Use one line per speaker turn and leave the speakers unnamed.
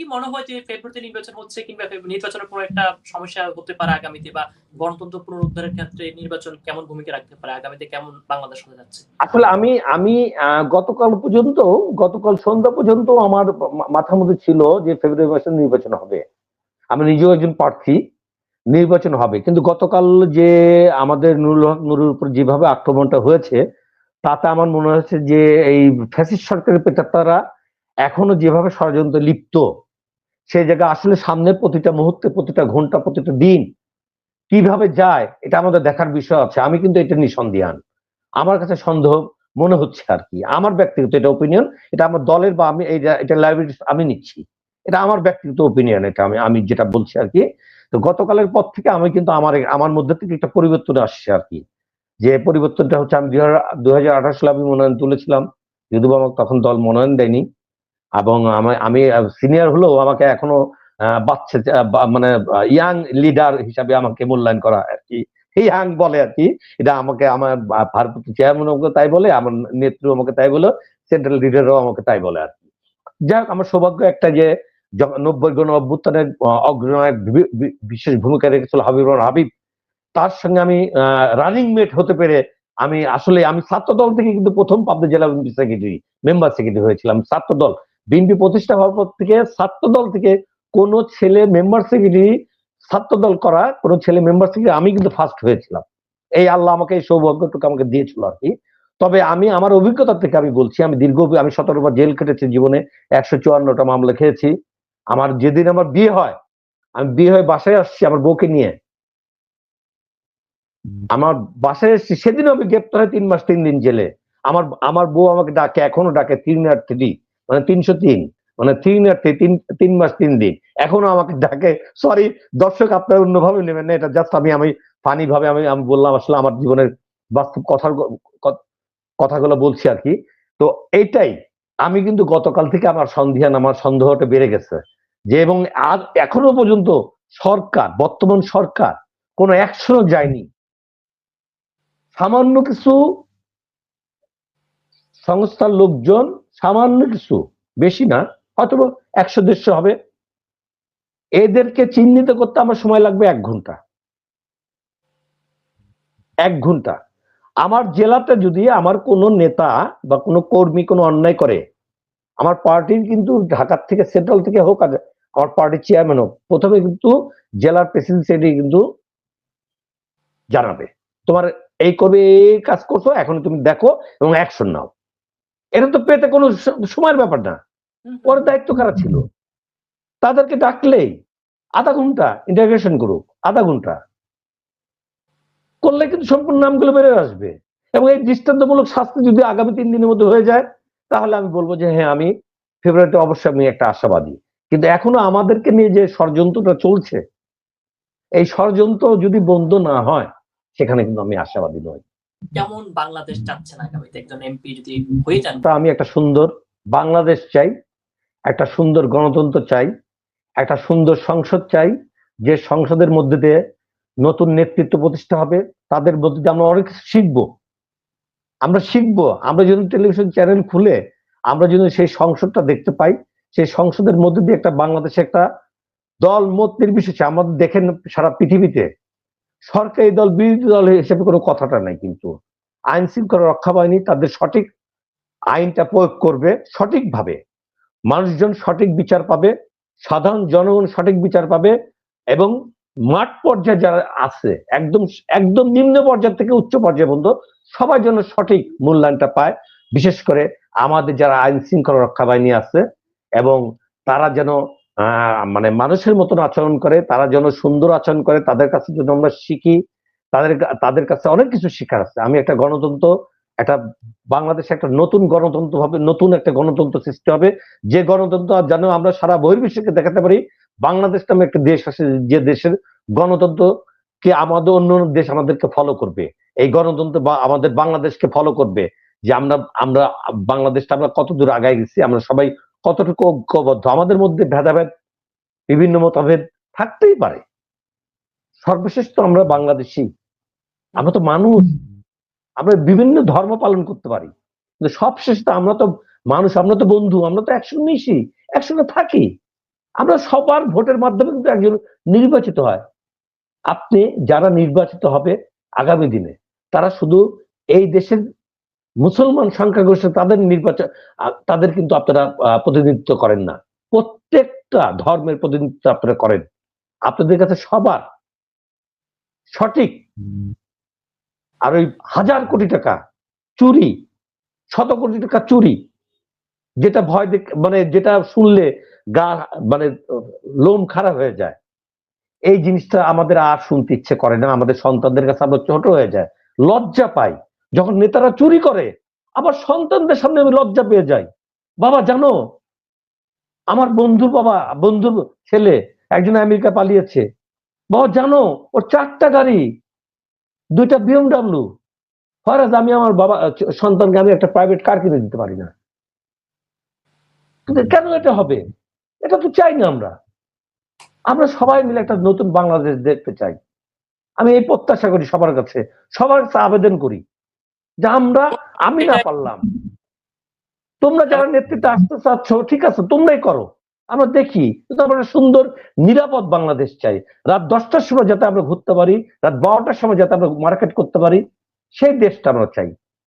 কি মনে হয় যে ফেব্রুয়ারিতে নির্বাচন হচ্ছে কিংবা নির্বাচনের কোনো একটা সমস্যা হতে পারে আগামীতে বা গণতন্ত্র পুনরুদ্ধারের ক্ষেত্রে নির্বাচন কেমন ভূমিকা রাখতে পারে? আগামীতে কেমন বাংলাদেশ হতে যাচ্ছে?
আসলে আমি আমি গতকাল পর্যন্ত, গতকাল সন্ধ্যা পর্যন্ত আমার মাথার মধ্যে ছিল যে ফেব্রুয়ারি মাসে নির্বাচন হবে। আমি নিজেও একজন প্রার্থী, নির্বাচন হবে। কিন্তু গতকাল যে আমাদের নুরুল নুরুর উপর যেভাবে আক্রমণটা হয়েছে, তাতে আমার মনে হচ্ছে যে এই ফ্যাসিস্ট সরকারের পেতারা এখনও যেভাবে ষড়যন্ত্র লিপ্ত সেই জায়গায় আসলে সামনের প্রতিটা মুহূর্তে, প্রতিটা ঘণ্টা, প্রতিটা দিন কীভাবে যায়, এটা আমাদের দেখার বিষয় আছে। আমি কিন্তু এটা নিঃসন্দেহান আমার কাছে সন্দেহ মনে হচ্ছে আর কি। আমার ব্যক্তিগত এটা ওপিনিয়ন এটা আমার দলের বা আমি এটা লাইব্রেরি আমি নিচ্ছি। এটা আমার ব্যক্তিগত ওপিনিয়ন এটা আমি আমি যেটা বলছি আর কি। তো গতকালের পর থেকে আমি কিন্তু আমার আমার মধ্যে থেকে একটা পরিবর্তন আসছে আর কি। যে পরিবর্তনটা হচ্ছে আমি দুই হাজার আঠাশ সালে আমি মনোনয়ন তুলেছিলাম। যদিও আমাকে তখন দল মনোনয়ন দেয়নি। এবং আমি সিনিয়র হলেও আমাকে এখনও বাচ্চা মানে ইয়াং লিডার হিসাবে আমাকে মূল্যায়ন করা আর কি। ইয়াং বলে আর কি। এটা আমাকে, আমার ভারপ্রাপ্ত চেয়ারম্যান আমাকে তাই বলে, আমার নেত্রী আমাকে তাই বলে সেন্ট্রাল লিডারও আমাকে তাই বলে আর কি। যাই আমার সৌভাগ্য একটা যে নব্বই গণ অভ্যুত্থানের অগ্রনায়ক বিশেষ ভূমিকা রেখেছিল হাবিবুর হাবিব, তার সঙ্গে আমি রানিং মেট হতে পেরে আমি আসলে, আমি ছাত্র দল থেকে কিন্তু প্রথম পাবনা জেলা সেক্রেটারি মেম্বার সেক্রেটারি হয়েছিলাম। ছাত্র দল বিএনপি প্রতিষ্ঠা হওয়ার পর থেকে ছাত্র দল থেকে কোন ছেলে মেম্বার সেক্রেটারি ছাত্র দল করা কোন ছেলে মেম্বার সেক্রেটারি আমি কিন্তু ফার্স্ট হয়েছিলাম। এই আল্লাহ আমাকে এই সৌভাগ্যটুকু আমাকে দিয়েছিল আর কি। তবে আমি, আমার অভিজ্ঞতা থেকে আমি বলছি, আমি দীর্ঘ আমি সতেরো বার জেল কেটেছি জীবনে একশো চুয়ান্নটা মামলা খেয়েছি। আমার যেদিন আমার বিয়ে হয়, আমি বিয়ে হয়ে বাসায় আসছি আমার বউকে নিয়ে। আমার বাসায় এসেছি সেদিন আমি গ্রেপ্তার হয় তিন মাস, তিন দিন জেলে। আমার আমার বউ আমাকে ডাকে, এখনও ডাকে, তিন আর থ্রি মানে তিনশো তিন মানে তিন আর তিন তিন মাস তিন দিন। এখনও আমাকে ডাকে সরি দর্শক আপনারা অন্যভাবে নেবেন না, এটা জাস্ট আমি আমি ফানি ভাবে আমি আমি বললাম, আসলে আমার জীবনের বাস্তব কথার কথাগুলো বলছি আর কি। তো এইটাই আমি কিন্তু গতকাল থেকে আমার সন্ধিয়ান আমার সন্দেহটা বেড়ে গেছে যে, এবং আজ, এখনও পর্যন্ত সরকার, বর্তমান সরকার কোনো অ্যাকশনও যায়নি। সামান্য কিছু সংস্থার লোকজন সামান্য কিছু, বেশি না হয়তো একশো, দেড়শো হবে। এদেরকে চিহ্নিত করতে আমার সময় লাগবে এক ঘণ্টা। এক ঘণ্টা। আমার জেলাতে যদি আমার কোনো নেতা বা কোনো কর্মী কোনো অন্যায় করে, আমার পার্টির কিন্তু ঢাকার থেকে, সেন্ট্রাল থেকে হোক আর আমার পার্টির চেয়ারম্যান হোক, প্রথমে কিন্তু জেলার প্রেসিডেন্ট কিন্তু জানাবে। তোমার এই করবে, এই কাজ করছ, এখন তুমি দেখো এবং অ্যাকশন নাও। এটা তো পেতে কোনো সময়ের ব্যাপার না। ওর দায়িত্ব কারা ছিল? তাদেরকে ডাকলেই আধা ঘণ্টা ইন্টাগ্রেশন করুক আধা ঘণ্টা। করলে কিন্তু সম্পূর্ণ নামগুলো বেড়ে আসবে। এবং এই দৃষ্টান্তমূলক শাস্তি যদি আগামী তিন দিনের মধ্যে হয়ে যায় তাহলে আমি বলব যে হ্যাঁ আমি ফেব্রুয়ারিতে অবশ্যই আমি একটা আশাবাদী। কিন্তু এখনও আমাদেরকে নিয়ে যে ষড়যন্ত্রটা চলছে এই ষড়যন্ত্র যদি বন্ধ না হয় সেখানে কিন্তু আমি আশাবাদী নই।
কেমন বাংলাদেশ চাচ্ছেন আগামীতে একজন এমপি যদি হয়ে যান।
তা আমি একটা সুন্দর বাংলাদেশ চাই, একটা সুন্দর গণতন্ত্র চাই, একটা সুন্দর সংসদ চাই, যে সংসদের মধ্যে দিয়ে নতুন নেতৃত্ব প্রতিষ্ঠা হবে, তাদের মধ্যে আমরা অনেক শিখব। আমরা শিখব, আমরা যদি টেলিভিশন চ্যানেল খুলে, আমরা যদি সেই সংসদটা দেখতে পাই, সেই সংসদের মধ্যে দিয়ে একটা বাংলাদেশে একটা দল মত নির্বিশেষে, আমাদের দেখেন সারা পৃথিবীতে সরকারি দল, বিরোধী দল হিসেবে কোনো কথাটা নাই কিন্তু। আইন শৃঙ্খলা রক্ষা বাহিনী তাদের সঠিক আইনটা প্রয়োগ করবে সঠিকভাবে। মানুষজন সঠিক বিচার পাবে, সাধারণ জনগণ সঠিক বিচার পাবে এবং মাঠ পর্যায়ে যারা আছে, একদম একদম নিম্ন পর্যায় থেকে উচ্চ পর্যায় পর্যন্ত সবার জন্য সঠিক মূল্যায়নটা পায়। বিশেষ করে আমাদের যারা আইন শৃঙ্খলা রক্ষা বাহিনী আছে এবং তারা যেন মানে মানুষের মতন আচরণ করে, তারা যেন সুন্দর আচরণ করে, তাদের কাছে যেন আমরা শিখি, তাদের তাদের কাছে অনেক কিছু শিখার আছে। আমি একটা গণতন্ত্র, একটা বাংলাদেশে একটা নতুন গণতন্ত্র হবে, নতুন একটা গণতন্ত্র সৃষ্টি হবে। যে গণতন্ত্র আর যেন আমরা সারা বহির্বিশ্বকে দেখাতে পারি বাংলাদেশ নামে একটা দেশ আছে যে দেশের গণতন্ত্র কে আমাদের অন্য দেশ আমাদেরকে ফলো করবে। এই গণতন্ত্র বা আমাদের বাংলাদেশকে ফলো করবে। যে আমরা আমরা বাংলাদেশটা আমরা কত দূর আগায় গেছি, আমরা সবাই কতটুকু ঐক্যবদ্ধ? আমাদের মধ্যে ভেদাভেদ, বিভিন্ন মতভেদ থাকতেই পারে। সর্বশেষ তো আমরা বাংলাদেশি। আমরা তো মানুষ। আমরা বিভিন্ন ধর্ম পালন করতে পারি। কিন্তু সবশেষ তো আমরা তো মানুষ, আমরা তো বন্ধু, আমরা তো একসঙ্গে মিশি, একসঙ্গে থাকি। আমরা সবার ভোটের মাধ্যমে কিন্তু একজন নির্বাচিত হয়। আপনি যারা নির্বাচিত হবে আগামী দিনে, তারা শুধু এই দেশের মুসলমান সংখ্যাগরিষ্ঠ তাদের নির্বাচন তাদের কিন্তু আপনারা প্রতিনিধিত্ব করেন না। প্রত্যেকটা ধর্মের প্রতিনিধিত্ব আপনারা করেন। আপনাদের কাছে সবার সঠিক আর ওই হাজার কোটি টাকা চুরি, শত কোটি টাকা চুরি, যেটা ভয় দেখ- মানে যেটা শুনলে গা মানে লোম খারাপ হয়ে যায়। এই জিনিসটা আমাদের আর শুনতে ইচ্ছে করে না। আমাদের সন্তানদের কাছে আমরা ছোট হয়ে যায় লজ্জা পাই। যখন নেতারা চুরি করে, আবার সন্তানদের সামনে আমি লজ্জা পেয়ে যাই। বাবা, জানো, আমার বন্ধুর বাবা, বন্ধুর ছেলে একজন আমেরিকা পালিয়েছে। বাবা, জানো, ওর চারটা গাড়ি, দুইটা বিএমডাব্লিউ ফরাজ, আমি আমার বাবা, সন্তানকে আমি একটা প্রাইভেট কার কিনে দিতে পারি না। কেন এটা হবে? এটা তো চাই না আমরা। আমরা সবাই মিলে একটা নতুন বাংলাদেশ দেখতে চাই। আমি এই প্রত্যাশা করি সবার কাছে। সবার কাছে আবেদন করি। যে আমরা আমি না পারলাম। তোমরা যারা নেতৃত্বে আসতে চাচ্ছ ঠিক আছে তোমরাই করো। আমরা দেখি কিন্তু আমরা সুন্দর নিরাপদ বাংলাদেশ চাই। রাত দশটার সময় যাতে আমরা ঘুরতে পারি রাত বারোটার সময় যাতে আমরা মার্কেট করতে পারি সেই দেশটা আমরা চাই।